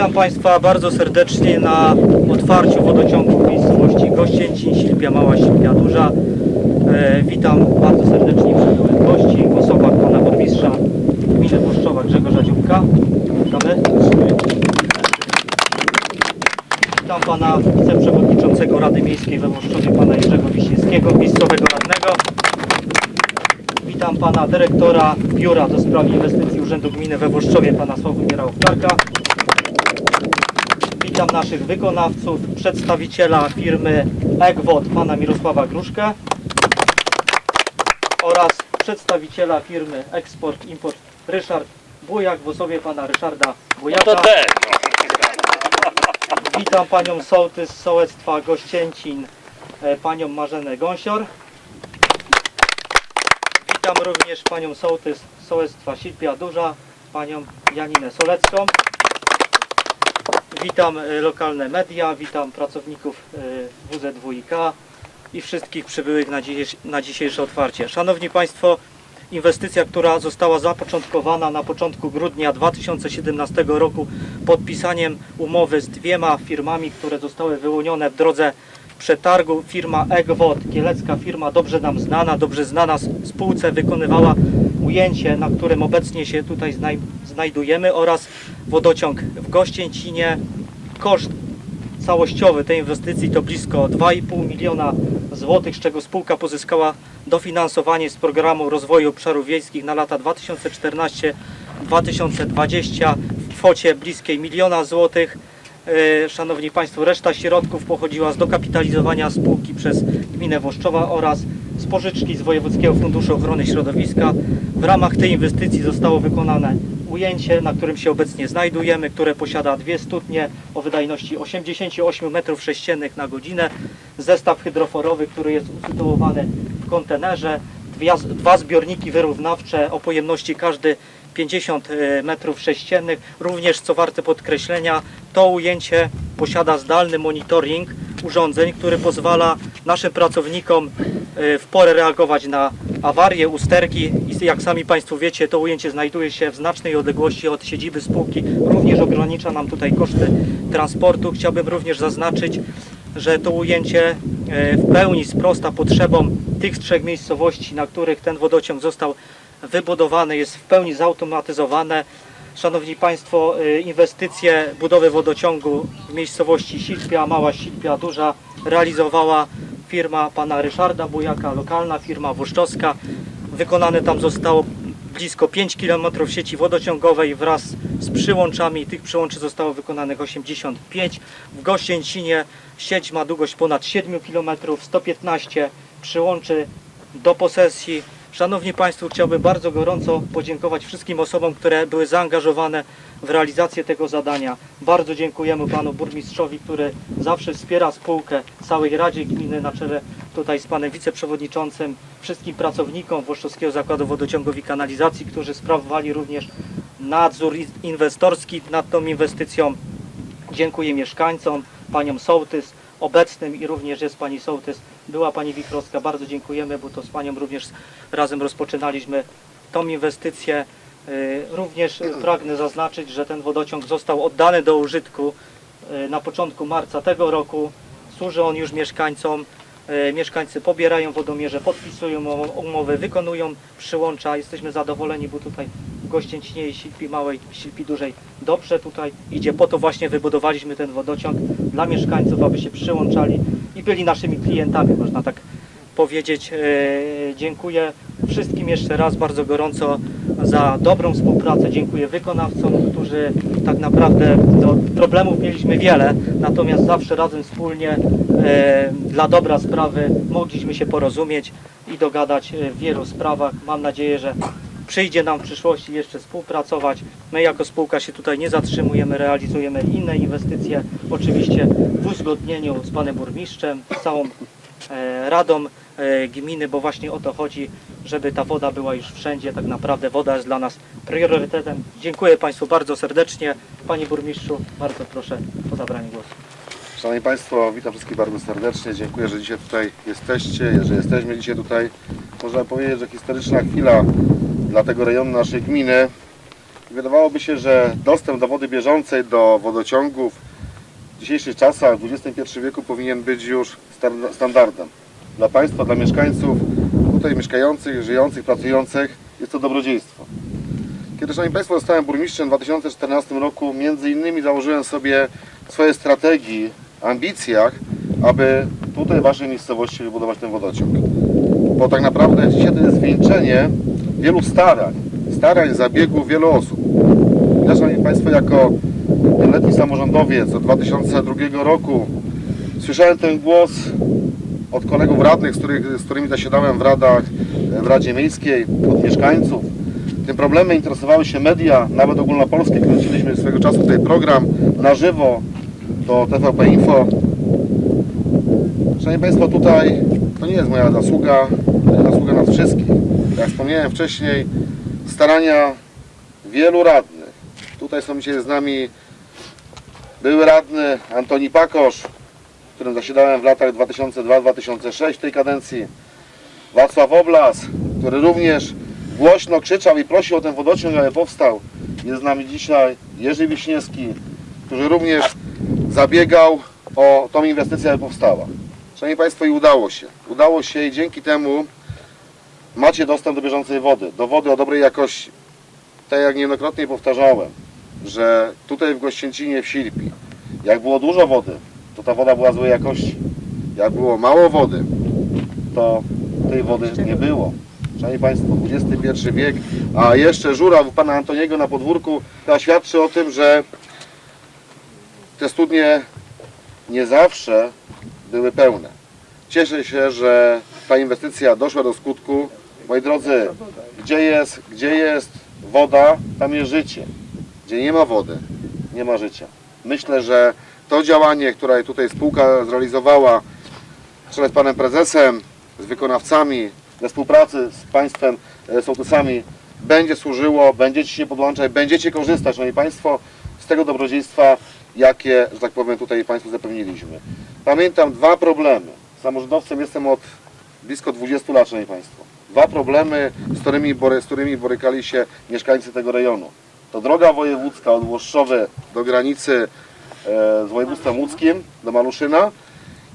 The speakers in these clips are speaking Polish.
Witam Państwa bardzo serdecznie na otwarciu wodociągu w miejscowości Gościęcin, Silpia Mała, Silpia Duża. E, witam bardzo serdecznie przybyłych gości w osobach Pana Burmistrza Gminy Włoszczowa Grzegorza Dziubka. Witamy. Witam Pana Wiceprzewodniczącego Rady Miejskiej we Włoszczowie, Pana Jerzego Wiśniewskiego, miejscowego radnego. Witam Pana Dyrektora Biura do Spraw Inwestycji Urzędu Gminy we Włoszczowie, Pana Sławomira Owczarka. Witam naszych wykonawców, przedstawiciela firmy Egwod, pana Mirosława Gruszkę oraz przedstawiciela firmy Export Import Ryszard Bujak w osobie pana Ryszarda No Bujaka. ten. Witam panią sołtys z sołectwa Gościęcin, e, panią Marzenę Gąsior. Witam również panią sołtys z sołectwa Silpia Duża, panią Janinę Solecką. Witam e, lokalne media, witam pracowników e, WZ2IK i wszystkich przybyłych na, dzisiejsze otwarcie. Szanowni Państwo, inwestycja, która została zapoczątkowana na początku grudnia 2017 roku podpisaniem umowy z dwiema firmami, które zostały wyłonione w drodze przetargu. Firma Egwod, kielecka firma, dobrze nam znana, dobrze znana spółce, wykonywała ujęcie, na którym obecnie się tutaj znaj- znajdujemy oraz wodociąg w Gościęcinie. Koszt całościowy tej inwestycji to blisko 2,5 miliona złotych, z czego spółka pozyskała dofinansowanie z programu rozwoju obszarów wiejskich na lata 2014-2020 w kwocie bliskiej miliona złotych. E, Szanowni Państwo, reszta środków pochodziła z dokapitalizowania spółki przez gminę Włoszczowa oraz z pożyczki z Wojewódzkiego Funduszu Ochrony Środowiska. W ramach tej inwestycji zostało wykonane ujęcie, na którym się obecnie znajdujemy, które posiada dwie studnie o wydajności 88 m3 na godzinę, zestaw hydroforowy, który jest usytuowany w kontenerze, dwa zbiorniki wyrównawcze o pojemności każdy 50 m3. Również, co warte podkreślenia, to ujęcie posiada zdalny monitoring urządzeń, który pozwala naszym pracownikom e, w porę reagować na awarie, usterki i jak sami Państwo wiecie, to ujęcie znajduje się w znacznej odległości od siedziby spółki, również ogranicza nam tutaj koszty transportu. Chciałbym również zaznaczyć, że to ujęcie e, w pełni sprosta potrzebom tych trzech miejscowości, na których ten wodociąg został wybudowany, jest w pełni zautomatyzowane. Szanowni Państwo, y, inwestycje budowy wodociągu w miejscowości Silpia, Mała Silpia, Duża realizowała firma pana Ryszarda Bujaka, lokalna firma włoszczowska. Wykonane tam zostało blisko 5 km sieci wodociągowej wraz z przyłączami. Tych przyłączy zostało wykonanych 85. W Gościęcinie sieć ma długość ponad 7 km, 115 przyłączy do posesji. Szanowni Państwo, chciałbym bardzo gorąco podziękować wszystkim osobom, które były zaangażowane w realizację tego zadania. Bardzo dziękujemy Panu Burmistrzowi, który zawsze wspiera spółkę, całej Radzie Gminy na czele tutaj z Panem Wiceprzewodniczącym, wszystkim pracownikom Włoszczowskiego Zakładu Wodociągów i Kanalizacji, którzy sprawowali również nadzór in- inwestorski nad tą inwestycją. Dziękuję mieszkańcom, paniom sołtys, obecnym i również jest pani sołtys, była pani Wichrowska. Bardzo dziękujemy, bo to z panią również razem rozpoczynaliśmy tą inwestycję. Y, Również pragnę zaznaczyć, że ten wodociąg został oddany do użytku y, na początku marca tego roku. Służy on już mieszkańcom. Y, Mieszkańcy pobierają wodomierze, podpisują umo- umowy, wykonują przyłącza. Jesteśmy zadowoleni, bo tutaj w Gościęcinie i Silpi Małej, Silpi Dużej dobrze tutaj idzie. Po to właśnie wybudowaliśmy ten wodociąg dla mieszkańców, aby się przyłączali i byli naszymi klientami, można tak powiedzieć. E, Dziękuję wszystkim jeszcze raz bardzo gorąco za dobrą współpracę. Dziękuję wykonawcom, którzy tak naprawdę no, problemów mieliśmy wiele, natomiast zawsze razem wspólnie e, dla dobra sprawy mogliśmy się porozumieć i dogadać w wielu sprawach. Mam nadzieję, że przyjdzie nam w przyszłości jeszcze współpracować. My jako spółka się tutaj nie zatrzymujemy, realizujemy inne inwestycje, oczywiście w uzgodnieniu z panem burmistrzem, z całą e, radą e, gminy, bo właśnie o to chodzi, żeby ta woda była już wszędzie. Tak naprawdę woda jest dla nas priorytetem. Dziękuję Państwu bardzo serdecznie. Panie burmistrzu, bardzo proszę o zabranie głosu. Szanowni Państwo, witam wszystkich bardzo serdecznie. Dziękuję, że dzisiaj tutaj jesteście, że jesteśmy dzisiaj tutaj. Można powiedzieć, że historyczna chwila dla tego rejonu naszej gminy. Wydawałoby się, że dostęp do wody bieżącej, do wodociągów w dzisiejszych czasach, w XXI wieku powinien być już standardem. Dla Państwa, dla mieszkańców tutaj mieszkających, żyjących, pracujących jest to dobrodziejstwo. Kiedy, Szanowni Państwo, zostałem burmistrzem w 2014 roku, między innymi założyłem sobie w swojej strategii, ambicjach, aby tutaj w Waszej miejscowości wybudować ten wodociąg. Bo tak naprawdę dzisiaj to jest zwieńczenie wielu starań, starań, zabiegów wielu osób. Ja, Szanowni Państwo, jako letni samorządowiec od 2002 roku słyszałem ten głos od kolegów radnych, z, których, z którymi zasiadałem w radach, w Radzie Miejskiej, od mieszkańców. Tym problemem interesowały się media, nawet ogólnopolskie. Kręciliśmy swego czasu tutaj program na żywo do TVP Info. Szanowni Państwo, tutaj to nie jest moja zasługa, to jest zasługa nas wszystkich. Jak wspomniałem wcześniej, starania wielu radnych. Tutaj są dzisiaj z nami były radny Antoni Pakosz, w którym zasiadałem w latach 2002-2006 w tej kadencji. Wacław Oblas, który również głośno krzyczał i prosił o ten wodociąg, aby powstał. Jest z nami dzisiaj Jerzy Wiśniewski, który również zabiegał o tą inwestycję, aby powstała. Szanowni Państwo, i udało się. Udało się i dzięki temu macie dostęp do bieżącej wody, do wody o dobrej jakości. Tak jak niejednokrotnie powtarzałem, że tutaj w Gościęcinie, w Silpi, jak było dużo wody, to ta woda była złej jakości. Jak było mało wody, to tej wody nie było. Szanowni Państwo, XXI wiek, a jeszcze żura u Pana Antoniego na podwórku, to świadczy o tym, że te studnie nie zawsze były pełne. Cieszę się, że ta inwestycja doszła do skutku. Moi drodzy, gdzie jest, gdzie jest woda, tam jest życie. Gdzie nie ma wody, nie ma życia. Myślę, że to działanie, które tutaj spółka zrealizowała, w czele z panem prezesem, z wykonawcami, we współpracy z państwem e, sołtysami, będzie służyło, będziecie się podłączać, będziecie korzystać, szanowni państwo, z tego dobrodziejstwa, jakie, że tak powiem, tutaj państwu zapewniliśmy. Pamiętam dwa problemy. Samorządowcem jestem od blisko 20 lat, szanowni państwo. Dwa problemy, z którymi, bory- z którymi borykali się mieszkańcy tego rejonu. To droga wojewódzka od Włoszczowy do granicy e, z województwem łódzkim, do Maluszyna,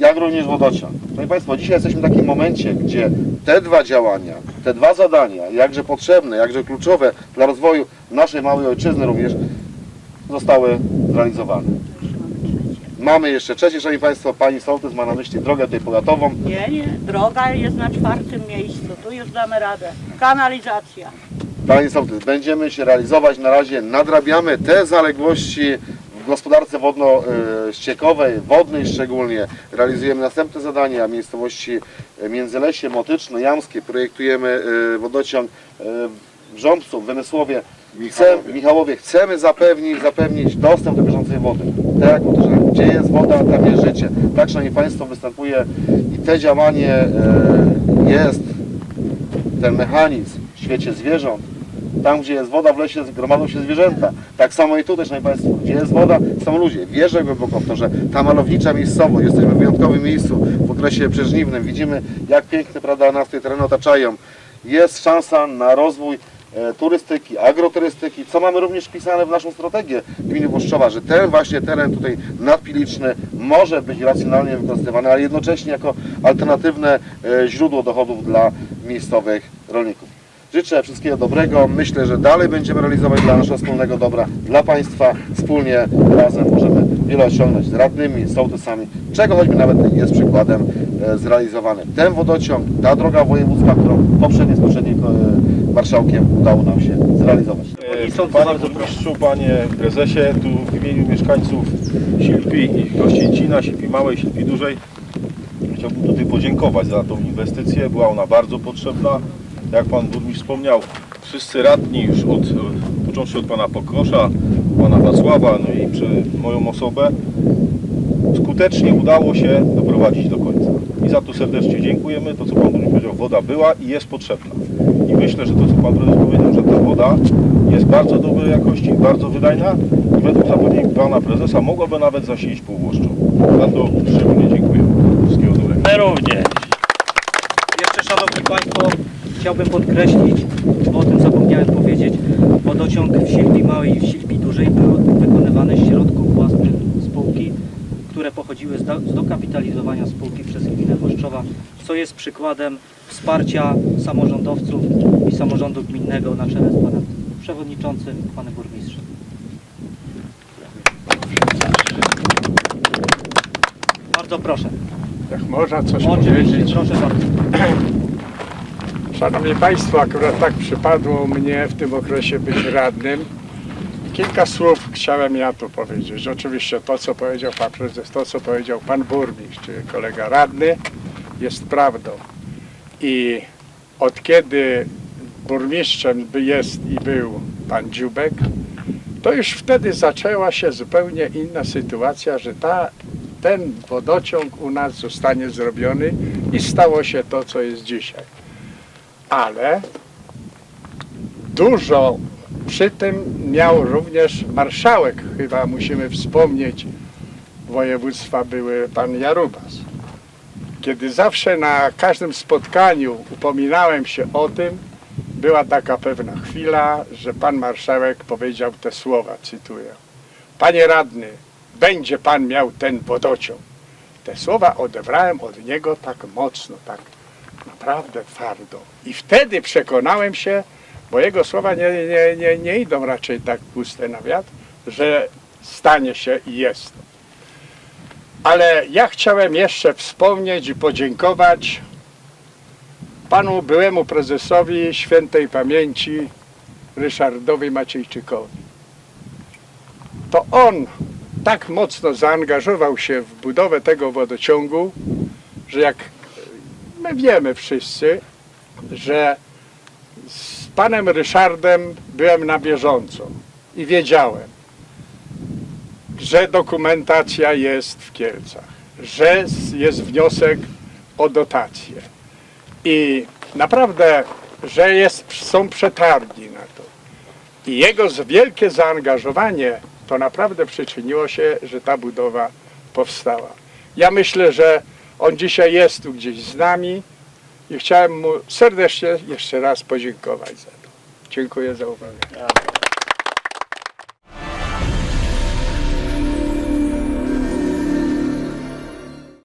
jak również wodociąg. Szanowni Państwo, dzisiaj jesteśmy w takim momencie, gdzie te dwa działania, te dwa zadania, jakże potrzebne, jakże kluczowe dla rozwoju naszej małej ojczyzny również, zostały zrealizowane. Mamy jeszcze trzecie, Szanowni Państwo, Pani Sołtys ma na myśli drogę tutaj powiatową. Nie, nie, droga jest na czwartym miejscu, tu już damy radę. Kanalizacja. Panie Sołtys, będziemy się realizować, na razie nadrabiamy te zaległości w gospodarce wodno-ściekowej, wodnej szczególnie. Realizujemy następne zadania w miejscowości Międzylesie, Motyczno, Jamskie. Projektujemy e, wodociąg e, w Rząbcu, w Wymysłowie. Chcemy, Michałowie, chcemy zapewnić, zapewnić dostęp do bieżącej wody. Tak jak gdzie jest woda, tam jest życie. Tak, Szanowni Państwo, występuje i te działanie e, jest ten mechanizm w świecie zwierząt, tam gdzie jest woda w lesie gromadzą się zwierzęta. Tak samo i tutaj, Szanowni Państwo, gdzie jest woda są ludzie. Wierzę głęboko w to, że ta malownicza miejscowość, jesteśmy w wyjątkowym miejscu w okresie przeżniwnym, widzimy jak piękne prawda, nas te tereny otaczają. Jest szansa na rozwój turystyki, agroturystyki, co mamy również wpisane w naszą strategię gminy Włoszczowa, że ten właśnie teren tutaj nadpiliczny może być racjonalnie wykorzystywany, ale jednocześnie jako alternatywne e, źródło dochodów dla miejscowych rolników. Życzę wszystkiego dobrego. Myślę, że dalej będziemy realizować dla naszego wspólnego dobra, dla Państwa. Wspólnie, razem możemy wiele osiągnąć z radnymi, sołtysami, czego choćby nawet jest przykładem e, zrealizowany. Ten wodociąg, ta droga wojewódzka, którą poprzednio z poprzednim e, marszałkiem udało nam się zrealizować. Tu Panie burmistrzu, panie prezesie, tu w imieniu mieszkańców Silpi i Gościęcina, Silpi Małej, Silpi Dużej chciałbym tutaj podziękować za tą inwestycję. Była ona bardzo potrzebna. Jak pan burmistrz wspomniał, wszyscy radni już od, począwszy od pana Pokosza, pana Wacława, no i przy moją osobę, skutecznie udało się doprowadzić do końca. I za to serdecznie dziękujemy. To, co Pan Burmistrz powiedział, woda była i jest potrzebna. I myślę, że to, co Pan Prezes powiedział, że ta woda jest bardzo dobrej jakości, bardzo wydajna i według zapewnień Pana Prezesa mogłaby nawet zasilić pół Włoszczu. Za to szczególnie dziękuję. Wszystkiego dobrego. My również. Jeszcze Szanowni Państwo, chciałbym podkreślić, bo o tym zapomniałem. powiedzieć, wodociąg w Silbi Małej i w Silbi Dużej był wykonywany z środków które pochodziły z, do, z dokapitalizowania spółki przez gminę Włoszczowa, co jest przykładem wsparcia samorządowców i samorządu gminnego na czele z panem przewodniczącym, panem burmistrzem. Bardzo proszę. Jak można coś Oczywiście, powiedzieć. proszę bardzo. Szanowni Państwo, akurat tak przypadło mnie w tym okresie być radnym. Kilka słów chciałem ja tu powiedzieć. Oczywiście to, co powiedział Pan Prezes, to, co powiedział Pan Burmistrz, czy kolega radny, jest prawdą. I od kiedy burmistrzem jest i był Pan Dziubek, to już wtedy zaczęła się zupełnie inna sytuacja, że ta, ten wodociąg u nas zostanie zrobiony i stało się to, co jest dzisiaj ale dużo przy tym miał również marszałek, chyba musimy wspomnieć, województwa były pan Jarubas. Kiedy zawsze na każdym spotkaniu upominałem się o tym, była taka pewna chwila, że pan marszałek powiedział te słowa, cytuję. Panie radny, będzie pan miał ten wodociąg. Te słowa odebrałem od niego tak mocno, tak naprawdę twardo. I wtedy przekonałem się, bo jego słowa nie, nie, nie, nie idą raczej tak puste na wiatr, że stanie się i jest. Ale ja chciałem jeszcze wspomnieć i podziękować panu byłemu prezesowi świętej pamięci Ryszardowi Maciejczykowi. To on tak mocno zaangażował się w budowę tego wodociągu, że jak my wiemy wszyscy, że z panem Ryszardem byłem na bieżąco i wiedziałem, że dokumentacja jest w Kielcach, że jest wniosek o dotację i naprawdę, że jest, są przetargi na to. I jego wielkie zaangażowanie to naprawdę przyczyniło się, że ta budowa powstała. Ja myślę, że on dzisiaj jest tu gdzieś z nami i chciałem mu serdecznie jeszcze raz podziękować za to. Dziękuję za uwagę.